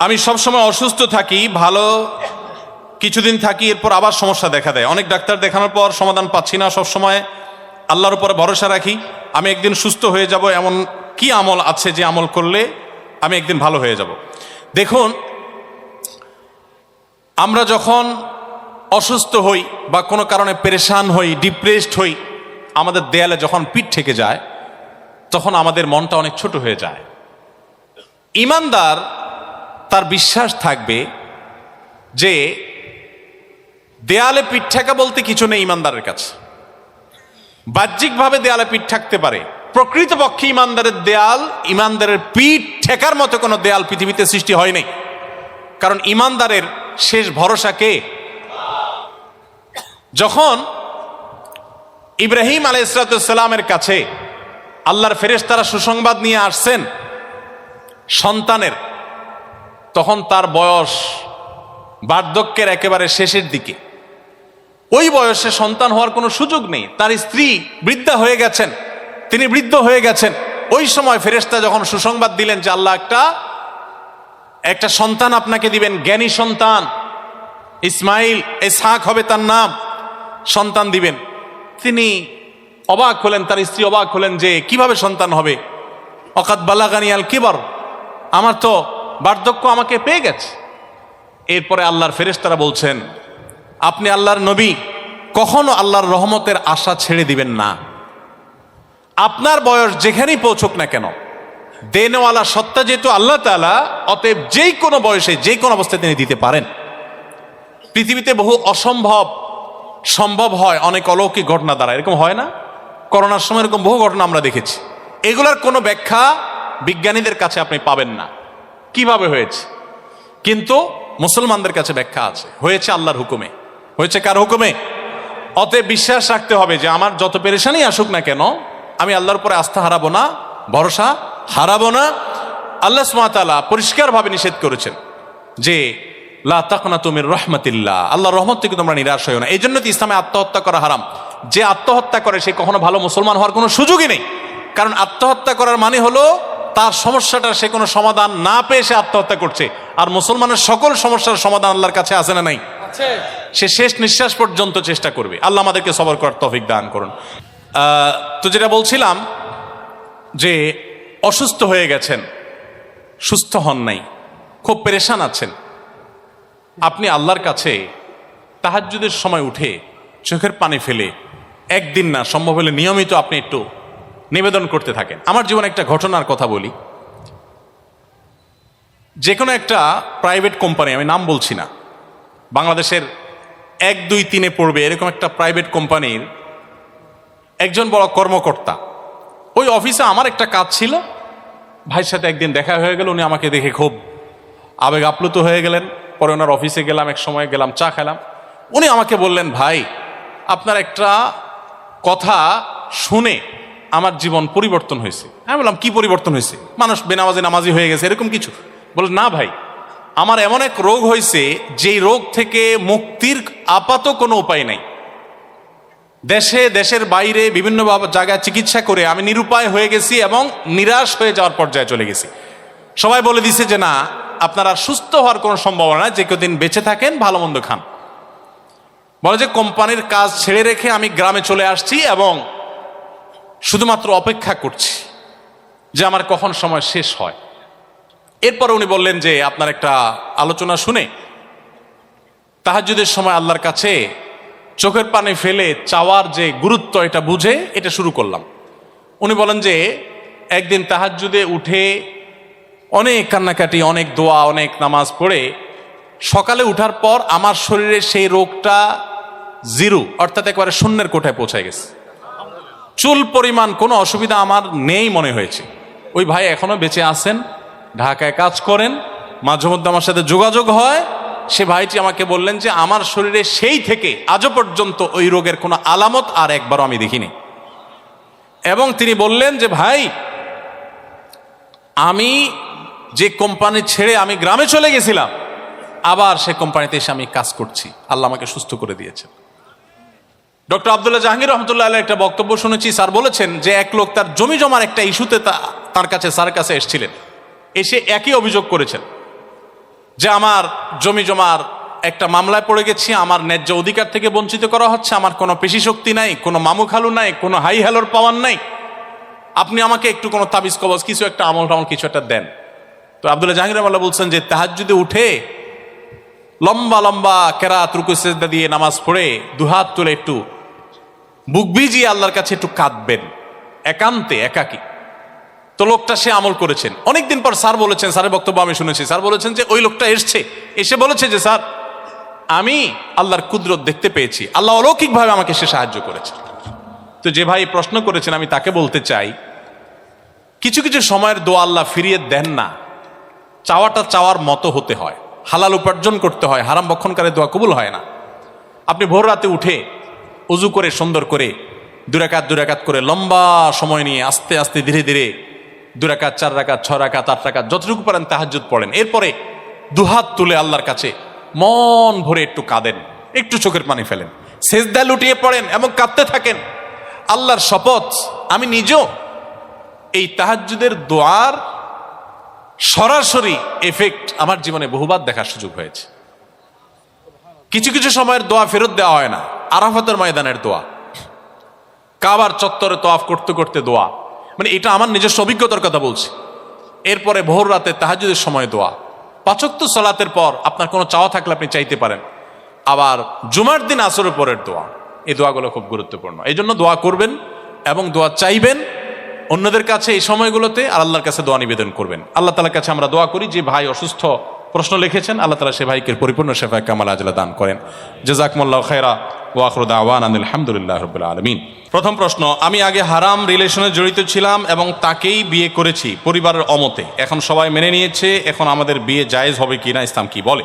আমি সবসময় অসুস্থ থাকি, ভালো কিছুদিন থাকি, এরপর আবার সমস্যা দেখা দেয়। অনেক ডাক্তার দেখানোর পর সমাধান পাচ্ছি না সবসময়। আল্লাহর উপরে ভরসা রাখি, আমি একদিন সুস্থ হয়ে যাব এমন কি আমল আছে যে আমল করলে আমি একদিন ভালো হয়ে যাব। দেখুন, আমরা যখন অসুস্থ হই বা কোনো কারণে পেরেশান হই, ডিপ্রেসড হই, আমাদের দেয়ালে যখন পিঠ থেকে যায়, তখন আমাদের মনটা অনেক ছোট হয়ে যায়। ইমানদার তার বিশ্বাস থাকবে যে দেয়ালে পিঠ ঠেকা বলতে কিছু নেই ইমানদারের কাছে। বাহ্যিকভাবে দেয়ালে পিঠ থাকতে পারে। প্রকৃতপক্ষে ইমানদারের দেয়াল, ইমানদারের পিঠ ঠেকার মতো কোনো দেয়াল পৃথিবীতে সৃষ্টি হয়নি কারণ ইমানদারের শেষ ভরসা কে? যখন ইব্রাহিম আলাইসালামের কাছে আল্লাহর ফেরেশতারা সুসংবাদ নিয়ে আসছেন, সন্তানের তখন তার বয়স বার্ধক্যের একেবারে শেষের দিকে। ওই বয়সে সন্তান হওয়ার কোনো সুযোগ নেই। তার স্ত্রী বৃদ্ধা হয়ে গেছেন। তিনি বৃদ্ধ হয়ে গেছেন। ওই সময় ফেরেশতা যখন সুসংবাদ দিলেন যে আল্লাহ একটা একটা সন্তান আপনাকে দিবেন, জ্ঞানী সন্তান, ইসমাইল এ এসহাক হবে তার নাম, সন্তান দিবেন। তিনি অবাক হলেন, তার স্ত্রী অবাক হলেন যে কীভাবে সন্তান হবে? অকাত বালাগানি আল কিবর, আমার তো বার্ধক্য আমাকে পেয়ে গেছে। এরপরে আল্লাহর ফেরেশতারা বলছেন, আপনি আল্লাহর নবী, কখনো আল্লাহর রহমতের আশা ছেড়ে দিবেন না। আপনার বয়স যেখানেই পৌঁছুক না কেন, দেনওয়ালা সত্তা যেহেতু আল্লাহ তালা অতএব যেই কোনো বয়সে, যে কোনো অবস্থায় তিনি দিতে পারেন। পৃথিবীতে বহু অসম্ভব, সম্ভব হয় অনেক অলৌকিক ঘটনা দ্বারা। এরকম হয় না? করোনার সময় এরকম বহু ঘটনা আমরা দেখেছি। এগুলার কোনো ব্যাখ্যা বিজ্ঞানীদের কাছে আপনি পাবেন না। কীভাবে হয়েছে? কিন্তু মুসলমানদের কাছে ব্যাখ্যা আছে। হয়েছে আল্লাহর হুকুমে। হয়েছে কার হুকুমে? অতএব বিশ্বাস রাখতে হবে যে আমার যত পেরেশানি আসুক না কেন, আমি আল্লাহর উপরে আস্থা হারাবো না, ভরসা হারাবো না। আল্লাহ সুমাতালা পরিষ্কারভাবে নিষেধ করেছেন যে, লা তাকনা তুমির রহমতিল্লাহ। আল্লাহ রহমত থেকে তোমরা নিরাশ হইও না। এই জন্য ইসলামে আত্মহত্যা করা হারাম। যে আত্মহত্যা করে, সে কখনো ভালো মুসলমান হওয়ার কোনো সুযোগই নেই। কারণ আত্মহত্যা করার মানে হলো তার সমস্যাটার সে কোনো সমাধান না পেয়ে সে আত্মহত্যা করছে। আর মুসলমানের সকল সমস্যার সমাধান আল্লাহর কাছে আসে না নাই? সে শেষ নিঃশ্বাস পর্যন্ত চেষ্টা করবে। আল্লাহ আমাদেরকে সবর করার তফিক দান করুন। তো যেটা বলছিলাম যে অসুস্থ হয়ে গেছেন সুস্থ হন নাই খুব পেরেশান আছেন। আপনি আল্লাহর কাছে তাহাজ্জুদের সময় উঠে চোখের পানি ফেলে একদিন না সম্ভব হলে নিয়মিত আপনি একটু নিবেদন করতে থাকেন। আমার জীবনে একটা ঘটনার কথা বলি। যে কোনো একটা প্রাইভেট কোম্পানি, আমি নাম বলছি না, বাংলাদেশের এক, দুই, তিনে পড়বে এরকম একটা প্রাইভেট কোম্পানির একজন বড় কর্মকর্তা। ওই অফিসে আমার একটা কাজ ছিল। ভাইয়ের সাথে একদিন দেখা হয়ে গেল, উনি আমাকে দেখে খুব আবেগ আপ্লুত হয়ে গেলেন। পরে ওনার অফিসে গেলাম, এক সময় গেলাম, চা খেলাম। উনি আমাকে বললেন, ভাই, আপনার একটা কথা শুনে আমার জীবন পরিবর্তন হয়েছে। আমি বললাম, কি পরিবর্তন হয়েছে? মানুষ বেনামাজি নামাজি হয়ে গেছে, এরকম কিছু? বলে না ভাই, আমার এমন এক রোগ হয়েছে, যেই রোগ থেকে মুক্তির আপাত কোনো উপায় নাই। দেশে, দেশের বাইরে বিভিন্ন জায়গায় চিকিৎসা করে আমি নিরুপায় হয়ে গেছি এবং নিরাশ হয়ে যাওয়ার পর্যায়ে চলে গেছি। সবাই বলে দিছে যে, না, আপনারা সুস্থ হওয়ার কোনো সম্ভাবনা যে কদিন বেঁচে থাকেন, ভালো মন্দ খান। বলে যে, কোম্পানির কাজ ছেড়ে রেখে আমি গ্রামে চলে আসছি এবং শুধুমাত্র অপেক্ষা করছি যে আমার কখন সময় শেষ হয়। এরপর উনি বললেন যে, আপনার একটা আলোচনা শুনে তাহাজুদের সময় আল্লাহর কাছে চোখের পানি ফেলে চাওয়ার যে গুরুত্ব, এটা বুঝে এটা শুরু করলাম। উনি বলেন যে, একদিন তাহাজুদে উঠে অনেক কান্নাকাটি, অনেক দোয়া, অনেক নামাজ পড়ে সকালে উঠার পর আমার শরীরে সেই রোগটা জিরো, অর্থাৎ একবারে শূন্যের কোঠায় পৌঁছে গেছে। চুল পরিমাণ কোনো অসুবিধা আমার নেই মনে হয়েছে। ওই ভাই এখনও বেঁচে আছেন, ঢাকায় কাজ করেন, মাঝে মধ্যে আমার সাথে যোগাযোগ হয়। সে ভাইটি আমাকে বললেন যে, আমার শরীরে সেই থেকে আজও পর্যন্ত ওই রোগের কোনো আলামত আর একবারও আমি দেখিনি। এবং তিনি বললেন যে, ভাই, আমি যে কোম্পানি ছেড়ে আমি গ্রামে চলে গেছিলাম, আবার সে কোম্পানিতে এসে আমি কাজ করছি। আল্লাহ আমাকে সুস্থ করে দিয়েছেন। ডক্টর আবদুল্লাহ জাহাঙ্গীর রহমতুল্লাহ একটা বক্তব্য শুনেছি। স্যার বলেছেন যে এক লোক তার জমি জমার একটা ইস্যুতে তার কাছে স্যার কাছে এসেছিলেন। এসে একই অভিযোগ করেছেন যে আমার জমি জমার একটা মামলায় পড়ে গেছি, আমার ন্যায্য অধিকার থেকে বঞ্চিত করা হচ্ছে, আমার কোনো পেশি শক্তি নাই, কোনো মামু খালু নাই, কোনো হাই হ্যালোর পাওয়ার নাই। আপনি আমাকে একটু কোনো তাবিজ কবজ, কিছু একটা আমল টামল, কিছু একটা দেন। তো আবদুল্লাহ জাহাঙ্গীর আল্লাহ বলছেন যে তাহাজ যদি উঠে লম্বা লম্বা কেরাত রুকু দিয়ে নামাজ পড়ে দুহাত তুলে একটু বুক ভিজিয়ে আল্লাহর কাছে একটু কাঁদবেন। একান্তে, একাকী। তো লোকটা সে আমল করেছেন। অনেকদিন পর স্যার বলেছেন, স্যারের বক্তব্য আমি শুনেছি, স্যার বলেছেন যে ওই লোকটা এসছে। এসে বলেছে যে, স্যার, আমি আল্লাহর কুদরত দেখতে পেয়েছি। আল্লাহ অলৌকিকভাবে আমাকে সে সাহায্য করেছে। তো যে ভাই প্রশ্ন করেছেন, আমি তাকে বলতে চাই, কিছু কিছু সময়ের দোয়া আল্লাহ ফিরিয়ে দেন না। চাওয়াটা চাওয়ার মতো হতে হয়। হালাল উপার্জন করতে হয়। হারাম বক্ষণকারে দোয়া কবুল হয় না। আপনি ভোর রাতে উঠে উজু করে সুন্দর করে দুরাকাত দুরাকাত করে লম্বা সময় নিয়ে আস্তে আস্তে ধীরে ধীরে দুরাকাত, চার রাকাত ছ রাকাত, আট রাকাত, যতটুকু পারেন তাহাজ্জুদ পড়েন। এরপরে দুহাত তুলে আল্লাহর কাছে মন ভরে একটু কাঁদেন, একটু চোখের পানি ফেলেন। সেজদা লুটিয়ে পড়েন এবং কাঁদতে থাকেন। আল্লাহর শপথ, আমি নিজেও এই তাহাজ্জুদের দোয়ার সরাসরি এফেক্ট আমার জীবনে বহুবার দেখার সুযোগ হয়েছে। কিছু কিছু সময়ের দোয়া ফেরত দেওয়া হয় না। আরাফাতের ময়দানের দোয়া। কাবার চত্বরে তোয়াফ করতে করতে দোয়া। মানে এটা আমার নিজস্ব অভিজ্ঞতার কথা বলছি। এরপরে ভোর রাতে তাহাজুদের সময় দোয়া। পাচক্ত সলাতের পর আপনার কোনো চাওয়া থাকলে আপনি চাইতে পারেন। আবার জুমার দিন আসরের পরের দোয়া। এই দোয়াগুলো খুব গুরুত্বপূর্ণ। এই জন্য দোয়া করবেন এবং দোয়া চাইবেন। অন্যদের কাছে এই সময়গুলোতে আর আল্লাহর কাছে দোয়া নিবেদন করবেন। আল্লাহ তালার কাছে আমরা দোয়া করি যে, ভাই অসুস্থ প্রশ্ন লিখেছেন, আল্লাহ তালা সে ভাইকে, পরিপূর্ণ শেফা কামাল আজলা দান করেন। জেজাকমুল্লাহ খেরা ওয়াখরুদ আওয়ান আলহামদুলিল্লাহ রবিল্লা আলমিন। প্রথম প্রশ্ন, আমি আগে হারাম রিলেশনে জড়িত ছিলাম এবং তাকেই বিয়ে করেছি পরিবারের অমতে। এখন সবাই মেনে নিয়েছে, এখন আমাদের বিয়ে জায়েজ হবে কি না ইসলাম কি বলে?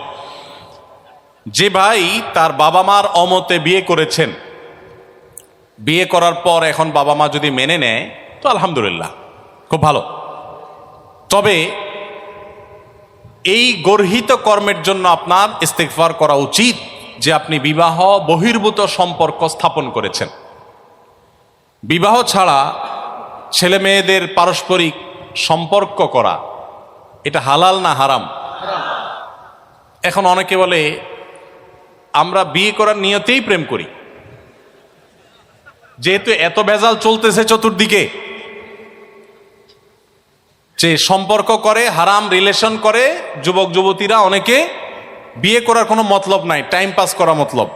যে ভাই তার বাবা মার অমতে বিয়ে করেছেন, বিয়ে করার পর এখন বাবা মা যদি মেনে নেয়, তো আলহামদুলিল্লাহ, খুব ভালো। তবে এই গর্হিত কর্মের জন্য আপনার ইস্তেকফার করা উচিত যে আপনি বিবাহ বহির্ভূত সম্পর্ক স্থাপন করেছেন। বিবাহ ছাড়া ছেলে মেয়েদের পারস্পরিক সম্পর্ক করা, এটা হালাল না হারাম? এখন অনেকে বলে, আমরা বিয়ে করার নিয়তেই প্রেম করি। যেহেতু এত ভেজাল চলতেছে চতুর্দিকে যে সম্পর্ক করে, হারাম রিলেশন করে, যুবক, যুবতীরা অনেকে বিয়ে করার কোনো মতলব নাই টাইম পাস করা মতলব।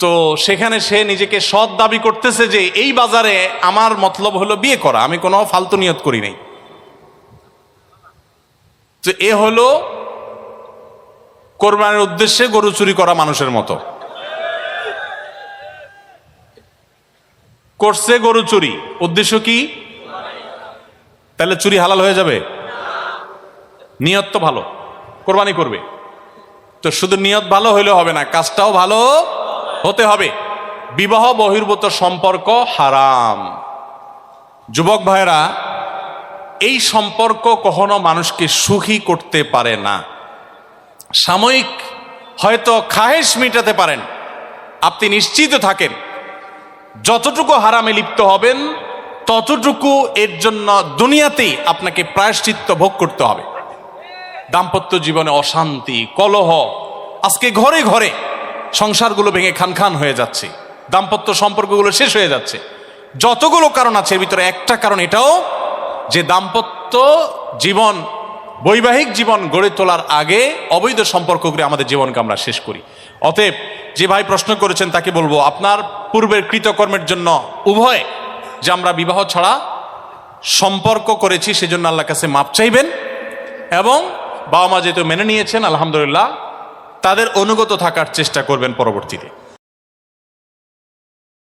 তো সেখানে সে নিজেকে সৎ দাবি করতেছে যে এই বাজারে আমার মতলব হলো বিয়ে করা, আমি কোনো ফালতু নিয়ত করি নাই। তো এ হলো কোরবানের উদ্দেশ্যে গরু চুরি করা মানুষের মতো। করছে গরু চুরি, উদ্দেশ্য কি? তাহলে চুরি হালাল হয়ে যাবে? নিয়ত তো ভালো, কোরবানি করবে। তো শুধু নিয়ত ভালো হইলে হবে না, কাজটাও ভালো হতে হবে। বিবাহ বহির্ভূত সম্পর্ক হারাম। যুবক ভাইরা এই সম্পর্ক কখনো মানুষকে সুখী করতে পারে না। সাময়িক হয়তো খাহেশ মিটাতে পারেন। আপনি নিশ্চিত থাকেন, যতটুকু হারামে লিপ্ত হবেন ততটুকু এর জন্য দুনিয়াতেই আপনাকে প্রায়শ্চিত্ত ভোগ করতে হবে। দাম্পত্য জীবনে অশান্তি, কলহ, আজকে ঘরে ঘরে সংসারগুলো ভেঙে খান খান হয়ে যাচ্ছে, দাম্পত্য সম্পর্কগুলো শেষ হয়ে যাচ্ছে। যতগুলো কারণ আছে, এর ভিতরে একটা কারণ এটাও যে দাম্পত্য জীবন, বৈবাহিক জীবন গড়ে তোলার আগে অবৈধ সম্পর্কগুলি আমাদের জীবনকে আমরা শেষ করি। অতএব যে ভাই প্রশ্ন করেছেন, তাকে বলব, আপনার পূর্বের কৃতকর্মের জন্য উভয় যে আমরা বিবাহ ছাড়া সম্পর্ক করেছি, সেজন্য আল্লাহর কাছে মাপ চাইবেন এবং বাবা মা যেহেতু মেনে নিয়েছেন, আলহামদুলিল্লাহ, তাদের অনুগত থাকার চেষ্টা করবেন পরবর্তীতে।